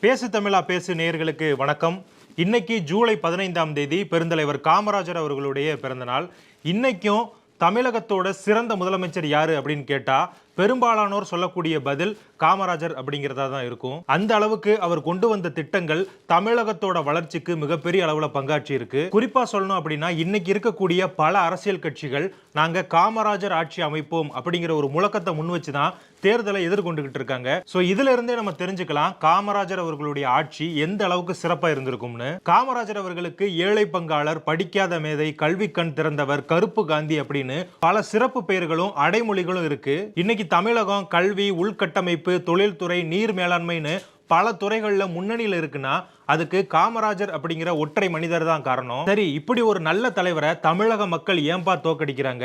பேசு தமிழா பேசு நேயர்களுக்கு வணக்கம். இன்னைக்கு ஜூலை பதினைந்தாம் தேதி பெருந்தலைவர் காமராஜர் அவர்களுடைய பிறந்தநாள். இன்னைக்கும் தமிழகத்தோட சிறந்த முதலமைச்சர் யாரு அப்படின்னு கேட்டா பெரும்பாலானோர் சொல்லக்கூடிய பதில் காமராஜர் அப்படிங்கிறதா தான் இருக்கும். அந்த அளவுக்கு அவர் கொண்டு வந்த திட்டங்கள் தமிழகத்தோட வளர்ச்சிக்கு மிகப்பெரிய அளவில் பங்காற்றி இருக்கு. குறிப்பா சொல்லணும் அப்படின்னா இன்னைக்கு இருக்கக்கூடிய பல அரசியல் கட்சிகள் நாங்க காமராஜர் ஆட்சி அமைப்போம் அப்படிங்கிற ஒரு முழக்கத்தை முன் வச்சு தான் தேர்தலை எதிர்கொண்டுகிட்டு இருக்காங்க. சோ இதுல இருந்தே நம்ம தெரிஞ்சுக்கலாம் காமராஜர் அவர்களுடைய ஆட்சி எந்த அளவுக்கு சிறப்பாக இருந்திருக்கும்னு. காமராஜர் அவர்களுக்கு ஏழை பங்காளர் படிக்காத மேதை கல்வி கண் திறந்தவர் கருப்பு காந்தி அப்படின்னு பல சிறப்பு பெயர்களும் அடைமொழிகளும் இருக்கு. இன்னைக்கு தமிழகம் கல்வி உள்கட்டமைப்பு தொழில்துறை நீர் மேலாண்மைன்னு பல துறைகளில் முன்னணியில் இருக்குன்னா அதுக்கு காமராஜர் அப்படிங்கிற ஒற்றை மனிதர் தான் காரணம். சரி இப்படி ஒரு நல்ல தலைவரை தமிழக மக்கள் ஏன்பா தோக்கடிக்கிறாங்க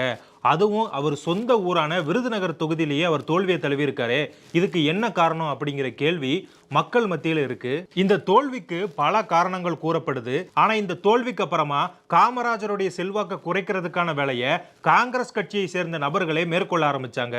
அதுவும் அவர் சொந்த ஊரான விருதுநகர் தொகுதியிலேயே அவர் தோல்வியை தழுவியிருக்காரு. இதுக்கு என்ன காரணம் அப்படிங்கிற கேள்வி மக்கள் மத்தியில் இருக்கு. இந்த தோல்விக்கு பல காரணங்கள் கூறப்படுது. ஆனா இந்த தோல்விக்கு அப்புறமா காமராஜருடைய செல்வாக்கை குறைக்கிறதுக்கான வேலையை காங்கிரஸ் கட்சியை சேர்ந்த நபர்களே மேற்கொள்ள ஆரம்பிச்சாங்க.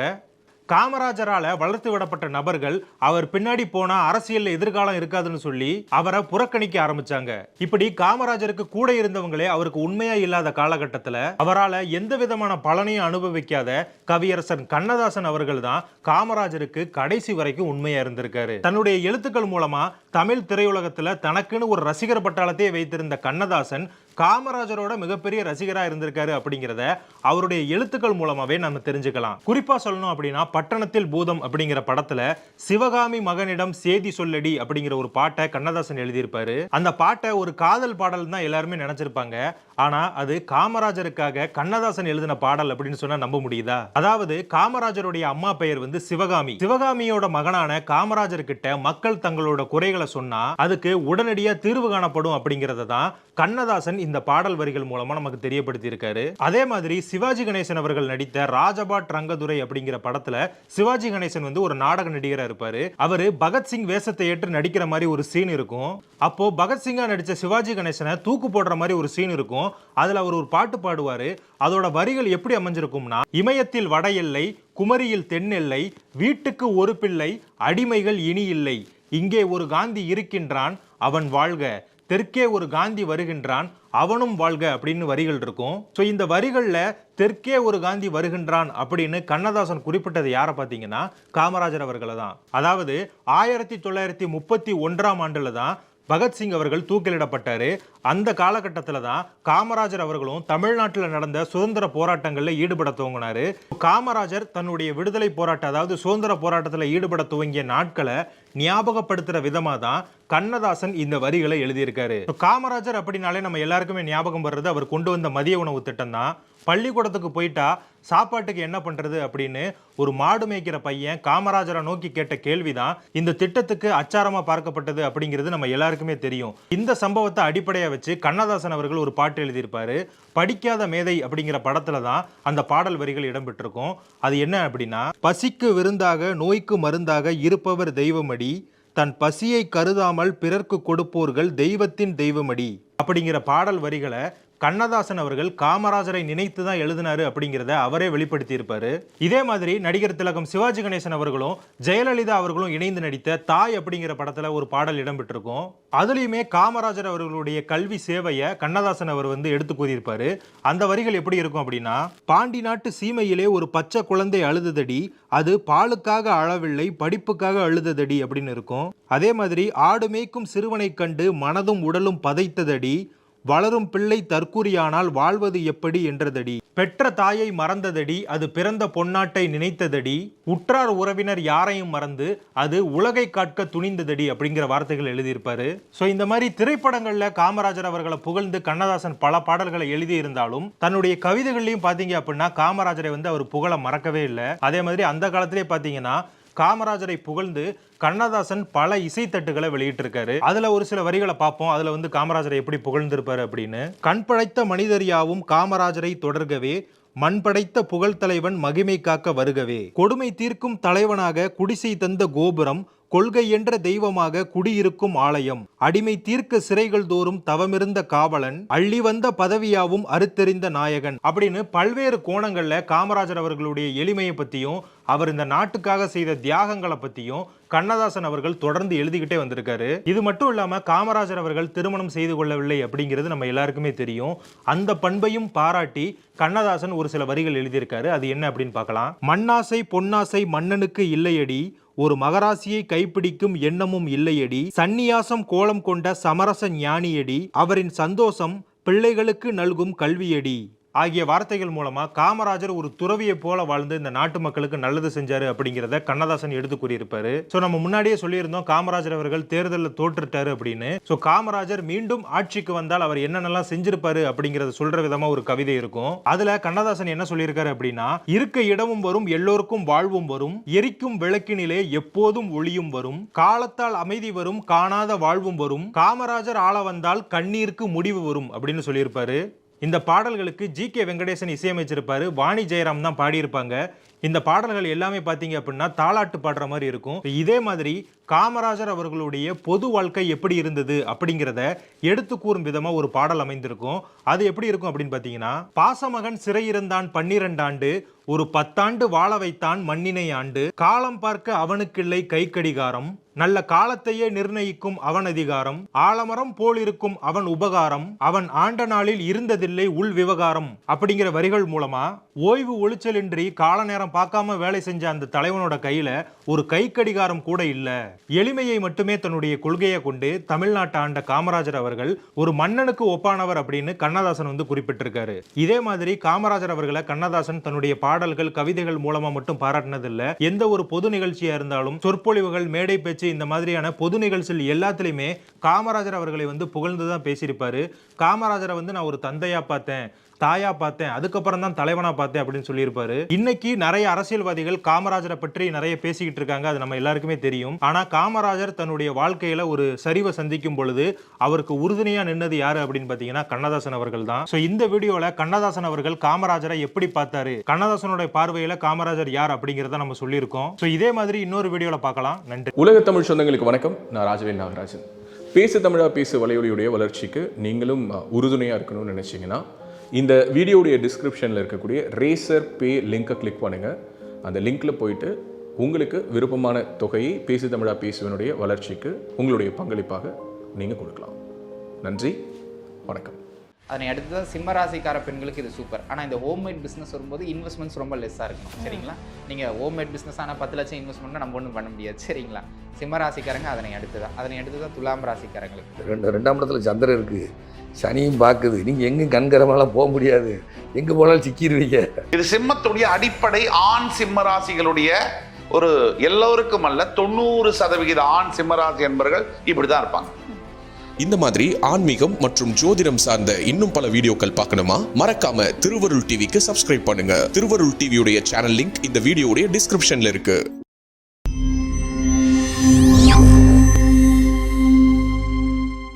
காமராஜரால வளர்த்து விடப்பட்ட நபர்கள் அவர் பின்னாடி போனா அரசியல்ல எதிர்காலம் இருக்காதுன்னு சொல்லி அவரை புறக்கணிக்க ஆரம்பிச்சாங்க. இப்படி காமராஜருக்கு கூட இருந்தவங்களே அவருக்கு உண்மையா இல்லாத காலகட்டத்துல அவரால எந்த விதமான பலனையும் அனுபவிக்காத கவியரசன் கண்ணதாசன் அவர்கள் தான் காமராஜருக்கு கடைசி வரைக்கும் உண்மையா இருந்திருக்காரு. தன்னுடைய எழுத்துக்கள் மூலமா தமிழ் திரையுலகத்தில் தனக்குன்னு ஒரு ரசிகர் பட்டாளத்தையே வைத்திருந்த கண்ணதாசன் காமராஜரோட மிகப்பெரிய ரசிகராக இருந்திருக்காரு அப்படிங்கிறத அவருடைய எழுத்துக்கள் மூலமாகவே நம்ம தெரிஞ்சுக்கலாம். குறிப்பாக சொல்லணும் அப்படின்னா பட்டணத்தில் பூதம் அப்படிங்கிற படத்தில் சிவகாமி மகனிடம் சேதி சொல்லடி அப்படிங்கிற ஒரு பாட்டை கண்ணதாசன் எழுதியிருப்பாரு. அந்த பாட்டை ஒரு காதல் பாடல் தான் எல்லாருமே நினச்சிருப்பாங்க. ஆனால் அது காமராஜருக்காக கண்ணதாசன் எழுதின பாடல் அப்படின்னு சொன்னால் நம்ப முடியுதா? அதாவது காமராஜருடைய அம்மா பெயர் வந்து சிவகாமி. சிவகாமியோட மகனான காமராஜர்கிட்ட மக்கள் தங்களோட குறைகள் சொன்னா அதுக்கு உடனடியா தீர்வு காணப்படும் அப்படிங்கறத தான் கண்ணதாசன் இந்த பாடல் வரிகள் மூலமா நமக்கு தெரியப்படுத்தி இருக்காரு அதே மாதிரி சிவாஜி கணேசன் அவர்கள் நடித்த ராஜபாட் ரங்கதுரை அப்படிங்கிற படத்துல சிவாஜி கணேசன் வந்து ஒரு நாடக நடிகரா இருப்பாரு. அவரு பகத்சிங் வேஷத்தை ஏற்று நடிக்கிற மாதிரி ஒரு சீன் இருக்கும். அப்போ பகத்சிங்கா நடிச்ச சிவாஜி கணேசனை தூக்கு போடுற மாதிரி ஒரு சீன் இருக்கும். அதுல அவர் ஒரு பாட்டு பாடுவாரு. அதோட வரிகள் எப்படி அமைஞ்சிருக்கும்னா இமயத்தில் வட எல்லை குமரியில் தென் எல்லை வீட்டுக்கு ஒரு பிள்ளை அடிமைகள் இனி இல்லை. இங்கே ஒரு காந்தி இருக்கின்றான் அவன் வாழ்க. தெற்கே ஒரு காந்தி வருகின்றான் அவனும் வாழ்க அப்படின்னு வரிகள் இருக்கும். ஸோ இந்த வரிகளில் தெற்கே ஒரு காந்தி வருகின்றான் அப்படின்னு கண்ணதாசன் குறிப்பிட்டது யாரை பார்த்தீங்கன்னா? காமராஜர் அவர்களை தான். அதாவது ஆயிரத்தி தொள்ளாயிரத்தி முப்பத்தி ஒன்றாம் ஆண்டில் தான் பகத்சிங் அவர்கள் தூக்கிலிடப்பட்டார். அந்த காலகட்டத்தில் தான் காமராஜர் அவர்களும் தமிழ்நாட்டில் நடந்த சுதந்திர போராட்டங்களில் ஈடுபட துவங்கினார். காமராஜர் தன்னுடைய விடுதலை போராட்டம் அதாவது சுதந்திர போராட்டத்தில் ஈடுபட துவங்கிய நாட்களை ஞாபகப்படுத்துகிற விதமா தான் கண்ணதாசன் இந்த வரிகளை எழுதியிருக்காரு. காமராஜர் அப்படின்னாலே நம்ம எல்லாருக்குமே ஞாபகம் வர்றது அவர் கொண்டு வந்த மதிய உணவு திட்டம் தான் பள்ளிக்கூடத்துக்கு போயிட்டா சாப்பாட்டுக்கு என்ன பண்றது அப்படின்னு ஒரு மாடு மேய்க்கிற பையன் காமராஜரை நோக்கி கேட்ட கேள்விதான் இந்த திட்டத்துக்கு அச்சாரமா பார்க்கப்பட்டது அப்படிங்கிறது நம்ம எல்லாருக்குமே தெரியும். இந்த சம்பவத்தை அடிப்படையா வச்சு கண்ணதாசன் அவர்கள் ஒரு பாட்டு எழுதியிருப்பாரு படிக்காத மேதை அப்படிங்கிற படத்துல தான் அந்த பாடல் வரிகள் இடம்பெற்றிருக்கும். அது என்ன அப்படின்னா பசிக்கு விருந்தாக நோய்க்கு மருந்தாக இருப்பவர் தெய்வமடி தன் பசியை கருதாமல் பிறர்க்கு கொடுப்போர்கள் தெய்வத்தின் தெய்வமடி. அப்படிங்கிற பாடல் வரிகளை கண்ணதாசன் அவர்கள் காமராஜரை நினைத்து தான் எழுதினாரு அப்படிங்கிறத அவரே வெளிப்படுத்தியிருப்பார். இதே மாதிரி நடிகர் திலகம் சிவாஜி கணேசன் அவர்களும் ஜெயலலிதா அவர்களும் இணைந்து நடித்த தாய் அப்படிங்கிற படத்துல ஒரு பாடல் இடம்பெற்றிருக்கும். அதுலேயுமே காமராஜர் அவர்களுடைய கல்வி சேவையை கண்ணதாசன் அவர் வந்து எடுத்து கூறியிருப்பாரு. அந்த வரிகள் எப்படி இருக்கும் அப்படின்னா பாண்டி நாட்டு சீமையிலே ஒரு பச்சை குழந்தை அழுதுதடி அது பாலுக்காக அழவில்லை படிப்புக்காக அழுததடி அப்படின்னு இருக்கும். அதே மாதிரி ஆடு மேய்க்கும் சிறுவனை கண்டு மனதும் உடலும் பதைத்ததடி வளரும் பிள்ளை தற்கூரியானால் வாழ்வது எப்படி என்றதடி? பெற்ற தாயை மறந்ததடி? அது பிறந்த பொன்னாட்டை நினைத்ததடி? உற்றார் உறவினர் யாரையும் மறந்து அது உலகை காட்க துணிந்ததடி அப்படிங்கிற வார்த்தைகள் எழுதியிருப்பாரு. ஸோ இந்த மாதிரி திரைப்படங்களில் காமராஜர் அவர்களை புகழ்ந்து கண்ணதாசன் பல பாடல்களை எழுதியிருந்தாலும் தன்னுடைய கவிதைகள்லையும் பார்த்தீங்க அப்படின்னா காமராஜரை வந்து அவர் புகழ மறக்கவே இல்லை. அதே மாதிரி அந்த காலத்திலே பார்த்தீங்கன்னா காமராஜரை புகழ்ந்து கண்ணதாசன் பல இசைத்தட்டுகளை வெளியிட்டிருக்காரு. அதுல ஒரு சில வரிகளை பார்ப்போம். அதுல வந்து காமராஜரை எப்படி புகழ்ந்திருப்பாரு அப்படின்னு. கண் படைத்த மனிதரியாவும் காமராஜரை தொடர்கவே மண் படைத்த புகழ் தலைவன் மகிமை காக்க வருகவே. கொடுமை தீர்க்கும் தலைவனாக குடிசை தந்த கோபுரம் கொள்கை என்ற தெய்வமாக குடியிருக்கும் ஆலயம். அடிமை தீர்க்க சிறைகள் தோறும் தவமிருந்த காவலன் அள்ளி வந்த பதவியாவும் அறுத்தெறிந்த நாயகன் அப்படின்னு பல்வேறு கோணங்கள்ல காமராஜர் அவர்களுடைய எளிமையை பத்தியும் அவர் இந்த நாட்டுக்காக செய்த தியாகங்களை பத்தியும் கண்ணதாசன் அவர்கள் தொடர்ந்து எழுதிக்கிட்டே வந்திருக்காரு. இது மட்டும் இல்லாம காமராஜர் அவர்கள் திருமணம் செய்து கொள்ளவில்லை அப்படிங்கிறது நம்ம எல்லாருக்குமே தெரியும். அந்த பண்பையும் பாராட்டி கண்ணதாசன் ஒரு சில வரிகள் எழுதியிருக்காரு. அது என்ன அப்படின்னு பார்க்கலாம். மண்ணாசை பொன்னாசை மன்னனுக்கு இல்லையடி ஒரு மகராசியை கைப்பிடிக்கும் எண்ணமும் இல்லையடி. சந்நியாசம் கோலம் கொண்ட சமரச ஞானியடி. அவரின் சந்தோஷம் பிள்ளைகளுக்கு நல்கும் கல்வியடி. ஆகிய வார்த்தைகள் மூலமாக காமராஜர் ஒரு துறவியை போல வாழ்ந்து இந்த நாட்டு மக்களுக்கு நல்லது செஞ்சாரு அப்படிங்கிறத கண்ணதாசன் எடுத்து கூறியிருப்பாரு. ஸோ நம்ம முன்னாடியே சொல்லியிருந்தோம் காமராஜர் அவர்கள் தேர்தலில் தோற்றுட்டாரு அப்படின்னு. ஸோ காமராஜர் மீண்டும் ஆட்சிக்கு வந்தால் அவர் என்னென்னலாம் செஞ்சிருப்பாரு அப்படிங்கிறத சொல்ற விதமாக ஒரு கவிதை இருக்கும். அதில் கண்ணதாசன் என்ன சொல்லியிருக்காரு அப்படின்னா இருக்க இடமும் வரும் எல்லோருக்கும் வாழ்வும் வரும் எரிக்கும் விளக்கினிலே எப்போதும் ஒளியும் வரும் காலத்தால் அமைதி வரும் காணாத வாழ்வும் வரும் காமராஜர் ஆள வந்தால் கண்ணீருக்கு முடிவு வரும் அப்படின்னு சொல்லியிருப்பாரு. இந்த பாடல்களுக்கு ஜி கே வெங்கடேசன் இசையமைச்சிருப்பாரு. வாணி ஜெயராம் தான் பாடியிருப்பாங்க. இந்த பாடல்கள் எல்லாமே பார்த்தீங்க அப்படின்னா தாலாட்டு பாடுற மாதிரி இருக்கும். இதே மாதிரி காமராஜர் அவர்களுடைய பொது வாழ்க்கை எப்படி இருந்தது அப்படிங்கிறத எடுத்து கூறும் விதமாக ஒரு பாடல் அமைந்திருக்கும். அது எப்படி இருக்கும் அப்படின்னு பார்த்தீங்கன்னா பாசமகன் சிறையிருந்தான் பன்னிரண்டாண்டு ஒரு பத்தாண்டு வாழ வைத்தான் மண்ணினை ஆண்டு காலம் பார்க்க அவனுக்கில்லை கைக்கடிகாரம் நல்ல காலத்தையே நிர்ணயிக்கும் அவன் அதிகாரம் ஆலமரம் போலிருக்கும் அவன் உபகாரம் அவன் ஆண்ட நாளில் இருந்ததில்லை உள் விவகாரம். அப்படிங்கிற வரிகள் மூலமா ஓய்வு ஒளிச்சலின்றி கால நேரம் பார்க்காம வேலை செஞ்ச அந்த தலைவனோட கையில ஒரு கைக்கடிகாரம் கூட இல்ல. எளிமையை மட்டுமே தன்னுடைய கொள்கையை கொண்டு தமிழ்நாட்டை ஆண்ட காமராஜர் அவர்கள் ஒரு மன்னனுக்கு ஒப்பானவர் அப்படின்னு கண்ணதாசன் வந்து குறிப்பிட்டிருக்காரு. இதே மாதிரி காமராஜர் அவர்களை கண்ணதாசன் தன்னுடைய பாடல்கள் கவிதைகள் மூலமா மட்டும் பாராட்டினதில்ல. எந்த ஒரு பொது நிகழ்ச்சியா இருந்தாலும் சொற்பொழிவுகள் மேடை பேச்சு இந்த மாதிரியான பொது நிகழ்ச்சிகள் எல்லாத்துலயுமே காமராஜர் அவர்களை வந்து புகழ்ந்து தான் பேசியிருப்பாரு. காமராஜரை வந்து நான் ஒரு தந்தையா பார்த்தேன். தாயா பார்த்தேன் அதுக்கப்புறம் தான் தலைவனா பார்த்தேன் அப்படின்னு சொல்லியிருப்பாரு. இன்னைக்கு நிறைய அரசியல்வாதிகள் காமராஜரை பற்றி நிறைய பேசிக்கிட்டு இருக்காங்க அது நம்ம எல்லாருக்குமே தெரியும். ஆனா காமராஜர் தன்னுடைய வாழ்க்கையில ஒரு சரிவை சந்திக்கும் பொழுது அவருக்கு உறுதுணையா நின்னது யாரு அப்படின்னு பாத்தீங்கன்னா கண்ணதாசன் அவர்கள் தான். ஸோ இந்த வீடியோல கண்ணதாசன் அவர்கள் காமராஜரை எப்படி பார்த்தாரு கண்ணதாசனுடைய பார்வையில காமராஜர் யார் அப்படிங்கிறத நம்ம சொல்லியிருக்கோம். ஸோ இதே மாதிரி இன்னொரு வீடியோல பார்க்கலாம். நன்றி. உலக தமிழ் சொந்தங்களுக்கு வணக்கம். நான் ராஜவேல் நாகராஜன். பேசு தமிழா பேசு வலையொலியுடைய வளர்ச்சிக்கு நீங்களும் உறுதுணையாக இருக்கணும்னு நினச்சிங்கன்னா இந்த வீடியோடைய டிஸ்கிரிப்ஷனில் இருக்கக்கூடிய ரேசர் பே லிங்கை கிளிக் பண்ணுங்கள் அந்த லிங்க்கில் போயிட்டு உங்களுக்கு விருப்பமான தொகையை பேசு தமிழா பேசுவனுடைய வளர்ச்சிக்கு உங்களுடைய பங்களிப்பாக நீங்கள் கொடுக்கலாம். நன்றி வணக்கம். அதனை அடுத்து தான் சிம்மராசிக்கார பெண்களுக்கு இது சூப்பர் ஆனால் இந்த ஹோம்மேட் பிஸ்னஸ் வரும்போது இன்வெஸ்ட்மெண்ட்ஸ் ரொம்ப லெஸ்ஸாக இருக்கணும். சரிங்களா? நீங்கள் ஹோம்மேட் பிஸ்னஸ் ஆனால் பத்து லட்சம் இன்வெஸ்ட்மெண்ட்னா நம்ம ஒன்றும் பண்ண முடியாது. சரிங்களா? சிம்மராசிக்காரங்க அதனை அடுத்து தான் அதனை அடுத்து தான் துலாம் ராசிக்காரங்களுக்கு. ரெண்டு ரெண்டாம் இடத்துல சந்திரன் இருக்குது சனியும் பார்க்குது. நீங்கள் எங்கேயும் கண்கரமெல்லாம் போக முடியாது. எங்கே போனாலும் சிக்கிடுவீங்க இது சிம்மத்துடைய அடிப்படை ஆண் சிம்ம ராசிகளுடைய ஒரு எல்லோருக்கும் அல்ல தொண்ணூறு சதவிகித ஆண் சிம்மராசி என்பவர்கள் இப்படிதான் இருப்பாங்க. இந்த மாதிரி ஆன்மீகம் மற்றும் ஜோதிடம் சார்ந்த இன்னும் பல வீடியோக்கள் பார்க்கணுமா? மறக்காம திருவருள் டிவிக்கு சப்ஸ்கிரைப் பண்ணுங்க. திருவருள் டிவியுடைய சேனல் லிங்க் இந்த வீடியோடைய டிஸ்கிரிப்ஷன்ல இருக்கு.